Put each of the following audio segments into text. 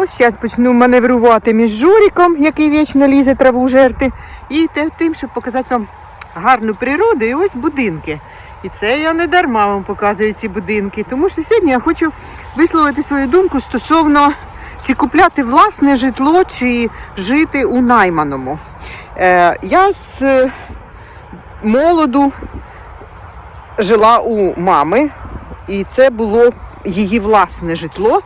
Ось зараз почну маневрувати між журіком, який вічно лізе траву жерти, і тим, щоб показати вам гарну природу і ось будинки. І це я не дарма вам показую ці будинки, тому що сьогодні я хочу висловити свою думку стосовно чи купляти власне житло, чи жити у найманому. Е, я з е, молоду жила у мами, і це було її власне житло.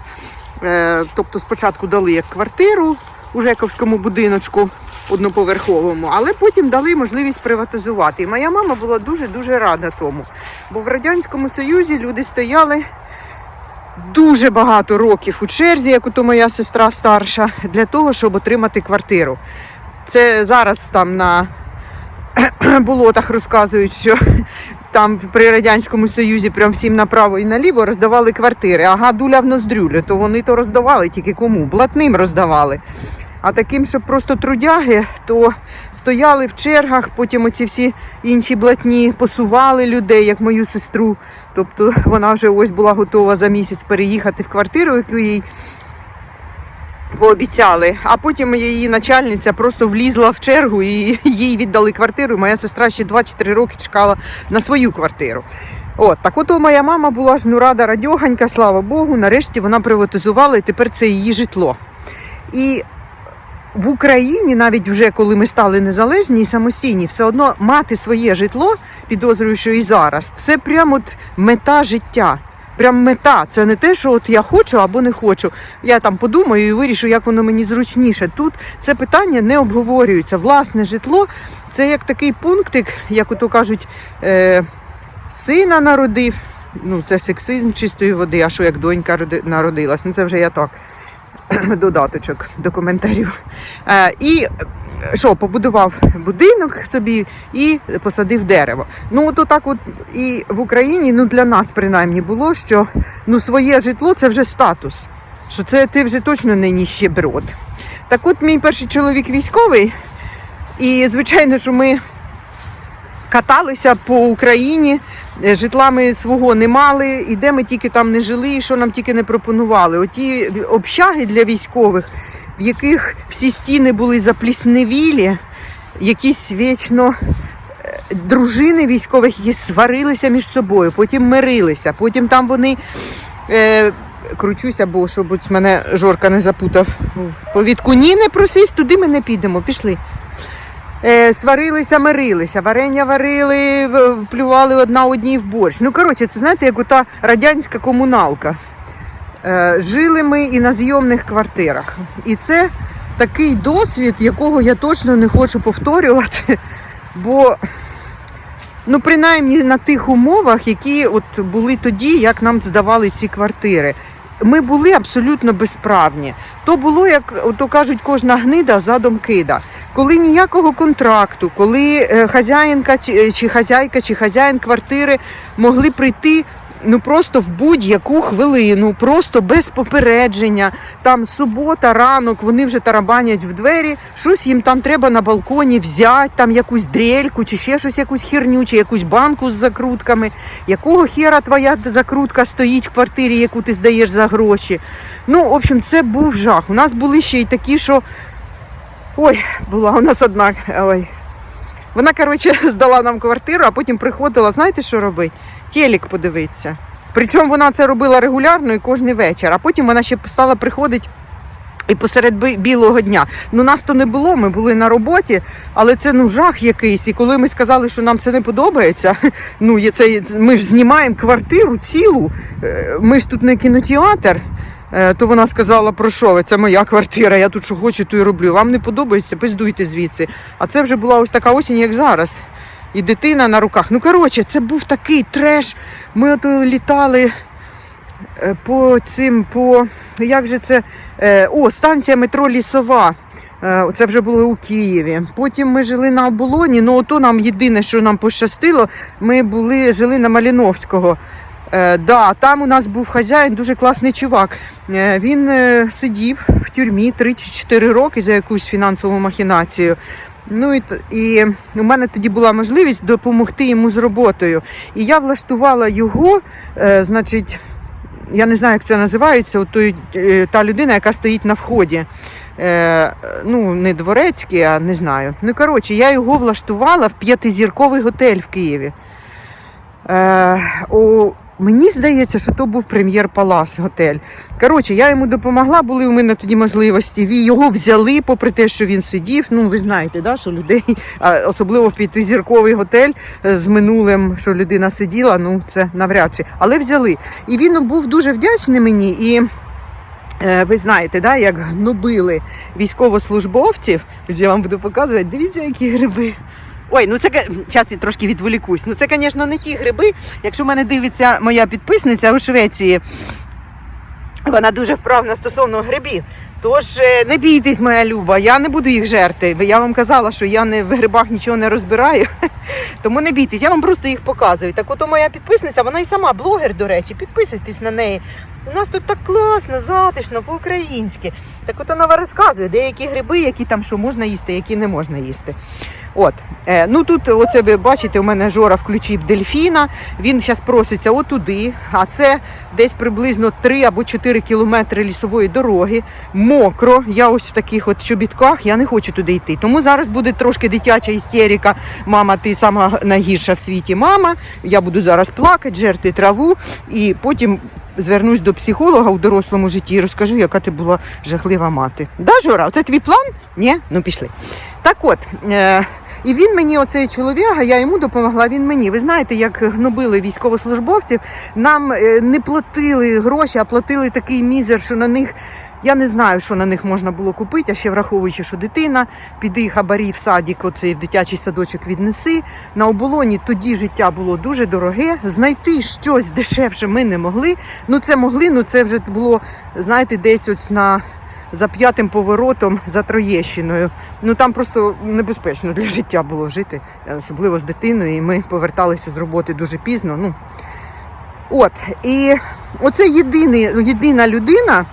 Е, Тобто спочатку дали як квартиру у Жековському будиночку одноповерховому, але потім дали можливість приватизувати. І моя мама була дуже-дуже рада тому. Бо в Радянському Союзі люди стояли дуже багато років у черзі, як ото моя сестра старша, для того, щоб отримати квартиру. Це зараз там на болотах розказують, що там при Радянському Союзі прям всім направо і наліво роздавали квартири. Ага, дуля в ноздрюлю, то вони то роздавали тільки кому? Блатним роздавали. А таким, щоб просто трудяги, то стояли в чергах, потім оці всі інші блатні посували людей, як мою сестру. Тобто вона вже ось була готова за місяць переїхати в квартиру, яку їй пообіцяли. А потім її начальниця просто влізла в чергу і їй віддали квартиру. Моя сестра ще 2-4 роки чекала на свою квартиру. От, так от моя мама була ж ну рада радьоганька, слава Богу. Нарешті вона приватизувала і тепер це її житло. І в Україні, навіть вже коли ми стали незалежні і самостійні, все одно мати своє житло, підозрюю, що і зараз, це прямо от мета життя. Прям мета. Це не те, що от я хочу або не хочу. Я там подумаю і вирішу, як воно мені зручніше. Тут це питання не обговорюється. Власне житло це як такий пунктик, як ото кажуть, е, сина народив. Ну, це сексизм чистої води, а що як донька народилась. Ну це вже я так. Додаточок до коментарів. Е, і що, побудував будинок собі і посадив дерево. Ну, от так от і в Україні, ну для нас принаймні було, що ну, своє житло це вже статус. Що це ти вже точно не ніщеброд. Так от мій перший чоловік військовий, і звичайно, що ми каталися по Україні. е, Житла ми свого не мали, і де ми тільки там не жили, і що нам тільки не пропонували. Оті общаги для військових, в яких всі стіни були заплісневілі, якісь вічно е, дружини військових, які сварилися між собою, потім мирилися, потім там вони. Е, Кручуся, бо щоб мене Жорка не запутав. Повідку ні, не просись, туди ми не підемо. Пішли. Е, сварилися, мирилися, варення варили, плювали одна одній в борщ. Ну, коротше, це знаєте, як ота радянська комуналка. Е, жили ми і на зйомних квартирах. І це такий досвід, якого я точно не хочу повторювати. Бо, ну, принаймні на тих умовах, які от були тоді, як нам здавали ці квартири. Ми були абсолютно безправні. То було, як то кажуть, кожна гнида задом кида. Коли ніякого контракту, коли е, хазяїнка чи, чи хазяйка, чи хазяїн квартири могли прийти ну просто в будь-яку хвилину, просто без попередження. Там субота, ранок, вони вже тарабанять в двері, щось їм там треба на балконі взяти, там якусь дрельку, чи ще щось, якусь херню, чи якусь банку з закрутками. Якого хера твоя закрутка стоїть в квартирі, яку ти здаєш за гроші? Ну, в общем, це був жах. У нас були ще й такі, що. Ой, була у нас одна. Ой. Вона, коротше, здала нам квартиру, а потім приходила, знаєте, що робить? Телек подивитися. Причому вона це робила регулярно і кожен вечір, а потім вона ще стала приходити і посеред білого дня. Ну, нас то не було, ми були на роботі, але це ну жах якийсь. І коли ми сказали, що нам це не подобається, ну це ми ж знімаємо квартиру цілу, е, ми ж тут не кінотеатр. Е, То вона сказала, про що ви? Це моя квартира, я тут що хочу, то і роблю. Вам не подобається, пиздуйте звідси. А це вже була ось така осінь, як зараз. І дитина на руках. Ну, коротше, це був такий треш. Ми от літали е, по цим, по як же це? Е, О, станція метро Лісова. Е, Це вже було у Києві. Потім ми жили на оболоні. Ну, ото нам єдине, що нам пощастило, ми були, жили на Маліновського. Е, да, там у нас був хазяїн, дуже класний чувак. Е, він е, сидів в тюрмі 3 чи 4 роки за якусь фінансову махінацію. Ну і, і у мене тоді була можливість допомогти йому з роботою. І я влаштувала його, е, значить, я не знаю, як це називається, от той, е, та людина, яка стоїть на вході. Е, ну, не дворецький, а не знаю. Ну, коротше, я його влаштувала в п'ятизірковий готель в Києві. Е, о, мені здається, що то був прем'єр Палас готель. Коротше, я йому допомогла, були у мене тоді можливості. Його взяли, попри те, що він сидів. Ну, ви знаєте, да, що людей, особливо в п'ятизірковий готель е, з минулим, що людина сиділа, ну це навряд чи. Але взяли. І він був дуже вдячний мені. І е, ви знаєте, да, як гнобили військовослужбовців. Я вам буду показувати. Дивіться, які гриби. Ой, ну це зараз я трошки відволікусь. Ну це, звісно, не ті гриби. Якщо мене дивиться моя підписниця у Швеції, вона дуже вправна стосовно грибів. Тож е, не бійтесь, моя люба, я не буду їх жерти. Я вам казала, що я не в грибах нічого не розбираю. Тому не бійтесь, я вам просто їх показую. Так ото моя підписниця, вона і сама блогер, до речі, підписуйтесь на неї. У нас тут так класно, затишно, по-українськи. Так от вона розказує, деякі гриби, які там що можна їсти, які не можна їсти. От, е, ну тут, оце ви бачите, у мене Жора включив дельфіна. Він зараз проситься отуди, а це десь приблизно 3 або 4 кілометри лісової дороги. Мокро. Я ось в таких от чобітках, я не хочу туди йти. Тому зараз буде трошки дитяча істерика. Мама, ти сама найгірша в світі мама. Я буду зараз плакати, жерти траву, і потім звернусь до психолога у дорослому житті і розкажу, яка ти була жахлива мати. Да, Жора, це твій план? Ні? Ну пішли. Так от, е, і він мені, оцей чоловіка, я йому допомогла, він мені. Ви знаєте, як гнобили військовослужбовців, нам е, не платили гроші, а платили такий мізер, що на них. Я не знаю, що на них можна було купити, а ще враховуючи, що дитина, піди хабарі в садик, оцей в дитячий садочок віднеси. На оболоні тоді життя було дуже дороге. Знайти щось дешевше ми не могли. Ну це могли, ну це вже було, знаєте, десь ось на за п'ятим поворотом за Троєщиною. Ну там просто небезпечно для життя було жити, особливо з дитиною. І ми поверталися з роботи дуже пізно. Ну от і оце єдиний, єдина людина.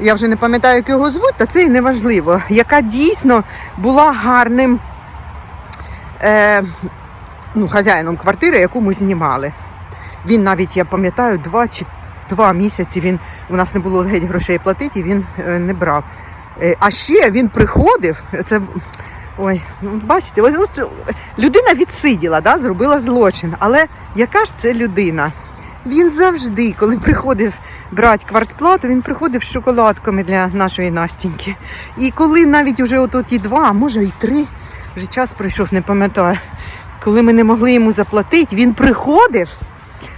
Я вже не пам'ятаю, як його звуть, та це і неважливо, яка дійсно була гарним е, ну, хазяїном квартири, яку ми знімали. Він навіть, я пам'ятаю, два чи два місяці він у нас не було геть грошей платити, і він е, не брав. Е, а ще він приходив. Це ой, ну бачите, ось, людина відсиділа, да, зробила злочин. Але яка ж це людина? Він завжди, коли приходив брати квартплату, він приходив з шоколадками для нашої Настіньки. І коли навіть вже от ті два, а може і три, вже час пройшов, не пам'ятаю. Коли ми не могли йому заплатити, він приходив.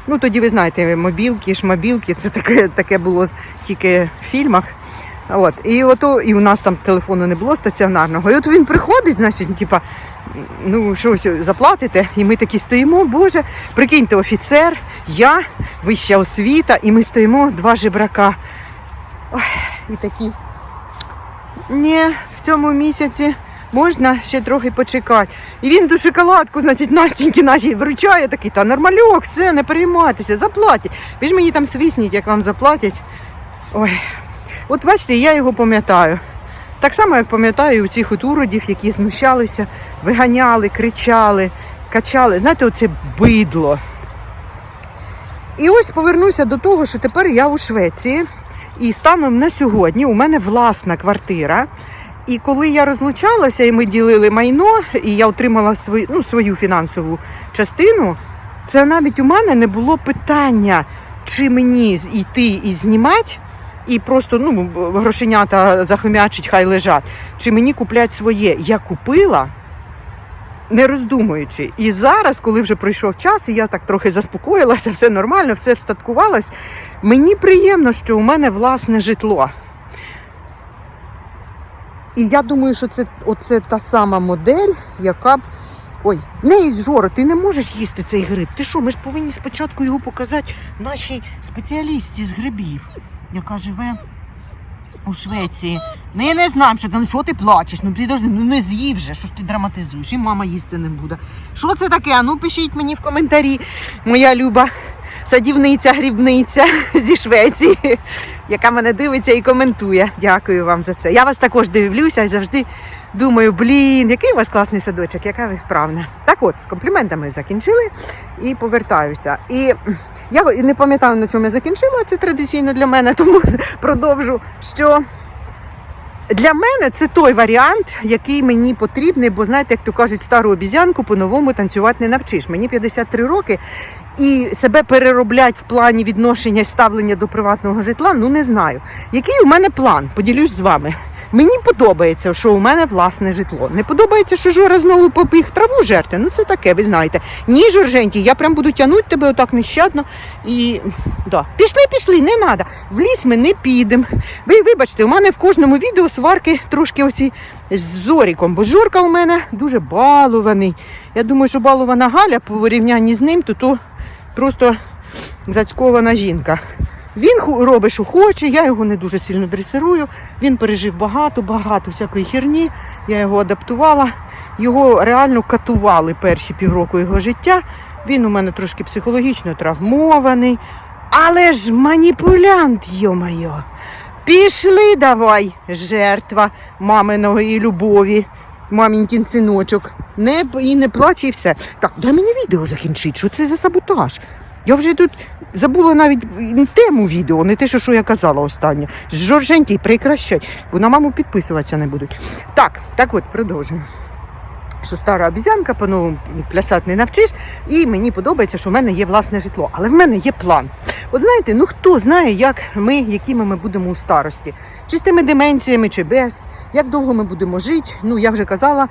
Ну тоді ви знаєте, мобілки, шмобілки, це таке, таке було тільки в фільмах. От. І, ото, і у нас там телефону не було стаціонарного. І от він приходить, значить, типа, ну щось заплатите, і ми такі стоїмо, Боже, прикиньте, офіцер, я, вища освіта, і ми стоїмо два жебрака. Ой, і такі. Ні, в цьому місяці можна ще трохи почекати. І він ту шоколадку, значить, Настіньки нашій вручає такий, та нормальок, все, не переймайтеся, заплатять. Ви ж мені там свисніть, як вам заплатять. Ой. От бачите, я його пам'ятаю. Так само, як пам'ятаю у цих уродів, які знущалися, виганяли, кричали, качали. Знаєте, оце бидло. І ось повернуся до того, що тепер я у Швеції, і станом на сьогодні у мене власна квартира. І коли я розлучалася, і ми ділили майно, і я отримала свою, ну, свою фінансову частину, це навіть у мене не було питання, чи мені йти і знімати, і просто ну, грошенята захомячить, хай лежать, чи мені куплять своє. Я купила, не роздумуючи. І зараз, коли вже пройшов час, і я так трохи заспокоїлася, все нормально, все встаткувалось, мені приємно, що у мене власне житло. І я думаю, що це оце та сама модель, яка б. Ой, не Жоро, ти не можеш їсти цей гриб. Ти що, ми ж повинні спочатку його показати нашій спеціалістці з грибів, яка живе у Швеції. Ми не знаю, що там що ти плачеш. Ну підожди, ну не з'їв же, що ж ти драматизуєш, і мама їсти не буде. Що це таке? Ну пишіть мені в коментарі, моя люба садівниця, грібниця зі Швеції, яка мене дивиться і коментує. Дякую вам за це. Я вас також дивлюся і завжди Думаю, блін, який у вас класний садочок, яка ви вправна. Так от, з компліментами закінчили і повертаюся. І я не пам'ятаю, на чому я закінчила, це традиційно для мене, тому продовжу. Що для мене це той варіант, який мені потрібний, бо знаєте, як то кажуть, стару обізянку по-новому танцювати не навчиш. Мені 53 роки, і себе перероблять в плані відношення і ставлення до приватного житла, ну не знаю. Який у мене план? Поділюсь з вами. Мені подобається, що у мене власне житло. Не подобається, що Жора знову побіг траву жерти. Ну це таке, ви знаєте. Ні, Жорженті, я прям буду тягнути тебе отак нещадно. І да. пішли, пішли, не треба. В ліс ми не підемо. Ви вибачте, у мене в кожному відео сварки трошки оці з зоріком, бо Жорка у мене дуже балований. Я думаю, що балована Галя по порівнянні з ним, то то просто зацькована жінка. Він робить, що хоче, я його не дуже сильно дресирую. Він пережив багато, багато всякої херні. Я його адаптувала. Його реально катували перші півроку його життя. Він у мене трошки психологічно травмований. Але ж маніпулянт, йо-моє. Пішли давай, жертва маминої любові, мамінькін синочок. Не, і не плач, і все. Так, дай мені відео закінчити. Що це за саботаж? Я вже тут забула навіть тему відео, не те, що, що я казала останнє. Жорженький, прекращай, бо на маму підписуватися не будуть. Так, так от, продовжуємо. Що стара обізянка, по-новому плясати не навчиш, і мені подобається, що в мене є власне житло. Але в мене є план. От знаєте, ну хто знає, як ми, якими ми будемо у старості, чи з тими деменціями, чи без, як довго ми будемо жити. Ну, я вже казала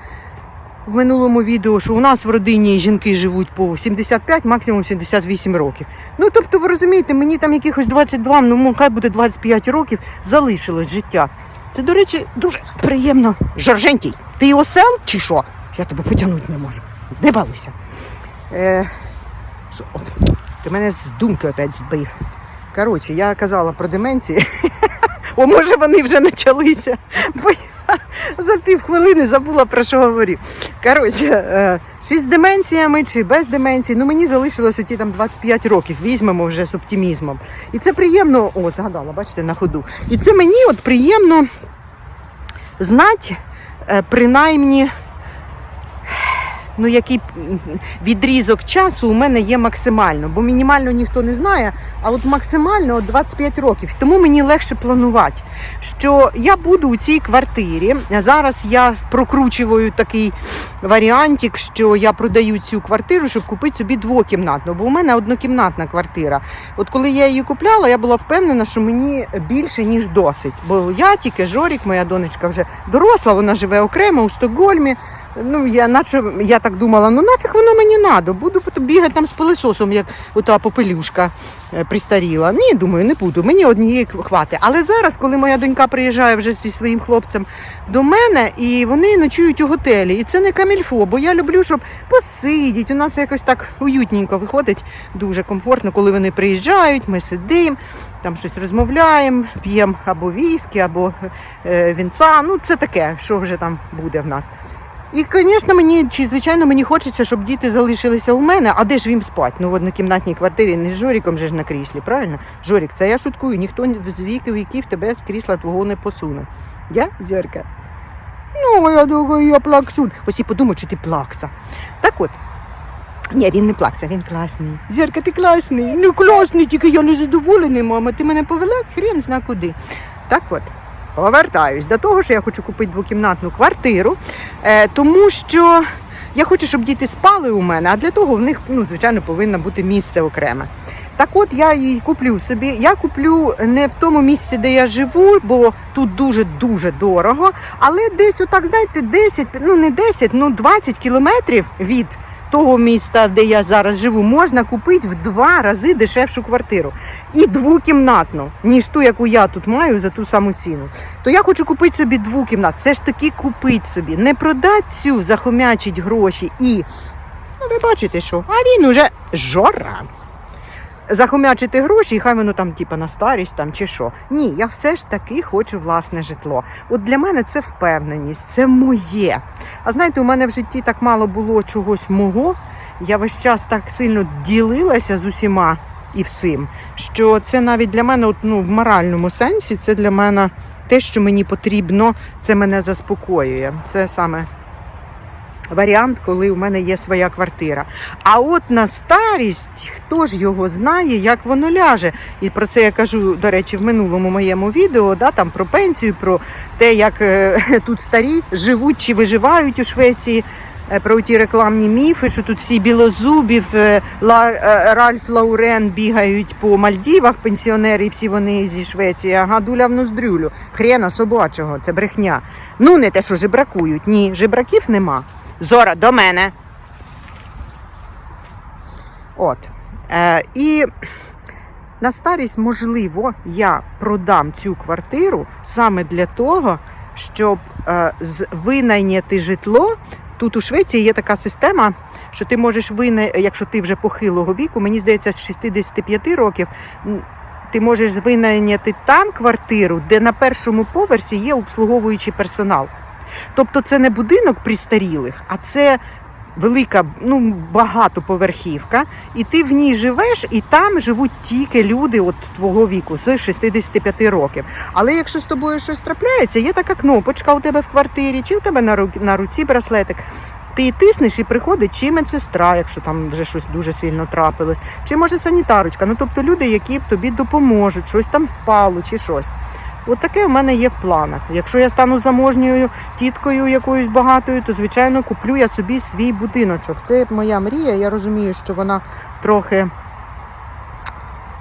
в минулому відео, що у нас в родині жінки живуть по 75, максимум 78 років. Ну, тобто, ви розумієте, мені там якихось 22, ну хай буде 25 років, залишилось життя. Це, до речі, дуже приємно. Жоржентій, ти осел чи що? Я тебе потягнути не можу. Не балуйся. Е, що, от, ти мене з думки опять збив. Коротше, я казала про деменції. О, може вони вже почалися. Бо я за пів хвилини забула про що говорив. Коротше, е, чи з деменціями, чи без деменції, ну мені залишилось оті там 25 років, візьмемо вже з оптимізмом. І це приємно, о, згадала, бачите, на ходу. І це мені от приємно знати, е, принаймні, ну, який відрізок часу у мене є максимально, бо мінімально ніхто не знає, а от максимально от 25 років. Тому мені легше планувати, що я буду у цій квартирі. Зараз я прокручую такий варіантик, що я продаю цю квартиру, щоб купити собі двокімнатну, бо у мене однокімнатна квартира. От коли я її купляла, я була впевнена, що мені більше ніж досить. Бо я тільки Жорік, моя донечка вже доросла, вона живе окремо у Стокгольмі. Ну, я наче я так думала, ну нафіг воно мені надо, буду бігати там з пилисосом, як ота попелюшка е, пристаріла. Ні, думаю, не буду. Мені однієї хвати. Але зараз, коли моя донька приїжджає вже зі своїм хлопцем до мене, і вони ночують у готелі. І це не камільфо, бо я люблю, щоб посидіти. У нас якось так уютненько виходить, дуже комфортно, коли вони приїжджають, ми сидимо. Там щось розмовляємо, п'ємо або віскі, або е, вінца. Ну, це таке, що вже там буде в нас. І, звісно, мені чи звичайно мені хочеться, щоб діти залишилися у мене. А де ж їм спать? Ну в однокімнатній квартирі не з Жоріком же ж на кріслі, правильно? Жорік, це я шуткую, ніхто з віку віків тебе з крісла твого не посуне. Я, Зірка? Ну, я думаю, я плаксун. Ось і подумав, що ти плакса. Так от. Ні, він не плакса, він класний. Зірка, ти класний. Ну класний, тільки я не задоволений, мама. Ти мене повела, хрен зна куди. Так от. Повертаюсь до того, що я хочу купити двокімнатну квартиру, е, тому що я хочу, щоб діти спали у мене, а для того в них, ну, звичайно, повинно бути місце окреме. Так от я її куплю собі. Я куплю не в тому місці, де я живу, бо тут дуже-дуже дорого. Але десь, отак, знаєте, 10, ну не 10, ну 20 кілометрів від того міста, де я зараз живу, можна купити в два рази дешевшу квартиру. І двокімнатну, ніж ту, яку я тут маю за ту саму ціну. То я хочу купити собі двокімнат. Все ж таки купити собі. Не продати цю, захомячить гроші і. Ну, ви бачите, що? А він уже жора. Захомячити гроші, і хай воно там, типа, на старість там чи що. Ні, я все ж таки хочу власне житло. От для мене це впевненість, це моє. А знаєте, у мене в житті так мало було чогось мого. Я весь час так сильно ділилася з усіма і всім, що це навіть для мене, от, ну, в моральному сенсі, це для мене те, що мені потрібно, це мене заспокоює. Це саме варіант, коли у мене є своя квартира. А от на старість, хто ж його знає, як воно ляже. І про це я кажу, до речі, в минулому моєму відео, да, там про пенсію, про те, як е, тут старі живуть чи виживають у Швеції. е, Про ті рекламні міфи, що тут всі білозубів, е, Ла, Ральф Лаурен бігають по Мальдівах, пенсіонери, і всі вони зі Швеції, ага, дуля в ноздрюлю. Хрена собачого, це брехня. Ну, не те, що жебракують. Ні, жебраків нема. Зора, до мене. От. Е, і на старість, можливо, я продам цю квартиру саме для того, щоб е, винайняти житло. Тут у Швеції є така система, що ти можеш вина... якщо ти вже похилого віку, мені здається, з 65 років. Ти можеш винайняти там квартиру, де на першому поверсі є обслуговуючий персонал. Тобто це не будинок пристарілих, а це велика, ну багатоповерхівка, і ти в ній живеш, і там живуть тільки люди от твого віку з 65 років. Але якщо з тобою щось трапляється, є така кнопочка у тебе в квартирі, чи у тебе на руці, на руці браслетик. Ти тиснеш і приходить чи медсестра, якщо там вже щось дуже сильно трапилось, чи може санітарочка. Ну тобто люди, які тобі допоможуть, щось там впало чи щось. От таке в мене є в планах. Якщо я стану заможньою тіткою якоюсь багатою, то звичайно куплю я собі свій будиночок. Це моя мрія. Я розумію, що вона трохи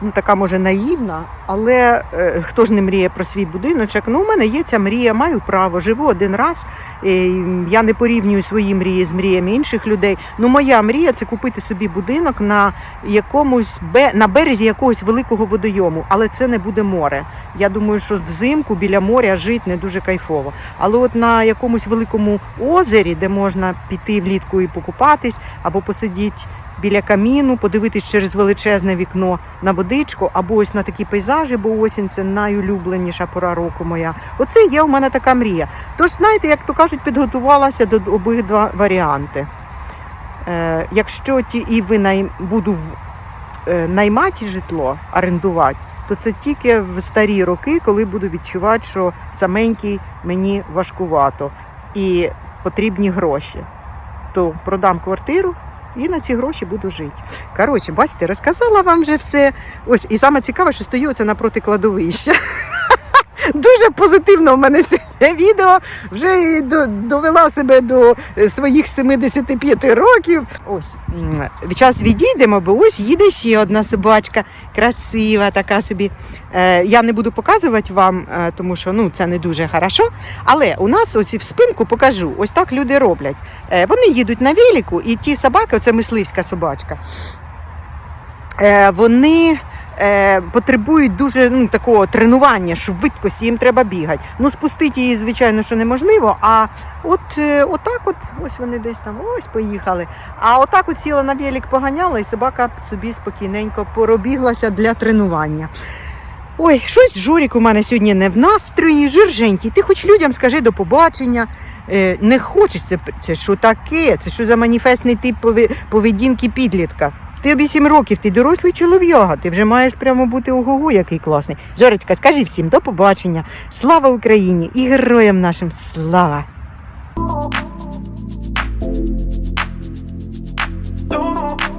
ну, така може наївна, але е, хто ж не мріє про свій будиночок? Ну, у мене є ця мрія, маю право, живу один раз. Е, я не порівнюю свої мрії з мріями інших людей. Ну, моя мрія це купити собі будинок на якомусь бе- на березі якогось великого водойому, але це не буде море. Я думаю, що взимку біля моря жити не дуже кайфово. Але от на якомусь великому озері, де можна піти влітку і покупатись, або посидіти біля каміну, подивитись через величезне вікно на водичку, або ось на такі пейзажі, бо осінь це найулюбленіша пора року моя. Оце є у мене така мрія. Тож, знаєте, як то кажуть, підготувалася до обидва варіанти. Е, якщо ті і ви най... буду в... е, наймати житло, орендувати, то це тільки в старі роки, коли буду відчувати, що саменький мені важкувато і потрібні гроші. То продам квартиру і на ці гроші буду жити. Коротше, бачите, розказала вам вже все. Ось, і саме цікаве, що стою оце напроти кладовища. Дуже позитивно в мене сьогодні відео. Вже і до- довела себе до е, своїх 75 років. Ось час відійдемо, бо ось їде ще одна собачка, красива, така собі. Е, я не буду показувати вам, е, тому що ну, це не дуже хорошо. Але у нас ось і в спинку покажу. Ось так люди роблять. Вони їдуть на велику, і ті собаки, оце мисливська собачка. Вони е, потребують дуже ну, такого тренування, швидкості, їм треба бігати. Ну, спустити її, звичайно, що неможливо. А от е, отак, от, ось вони десь там, ось поїхали. А отак от сіла на велик, поганяла, і собака собі спокійненько поробіглася для тренування. Ой, щось Журік у мене сьогодні не в настрої, жирженький. Ти хоч людям скажи до побачення. Е, не хочеш це, це що таке? Це що за маніфестний тип поведінки підлітка? Ти обі сім років, ти дорослий чолов'яга, ти вже маєш прямо бути ого-го, який класний. Жорочка, скажи всім до побачення. Слава Україні і героям нашим слава! Don't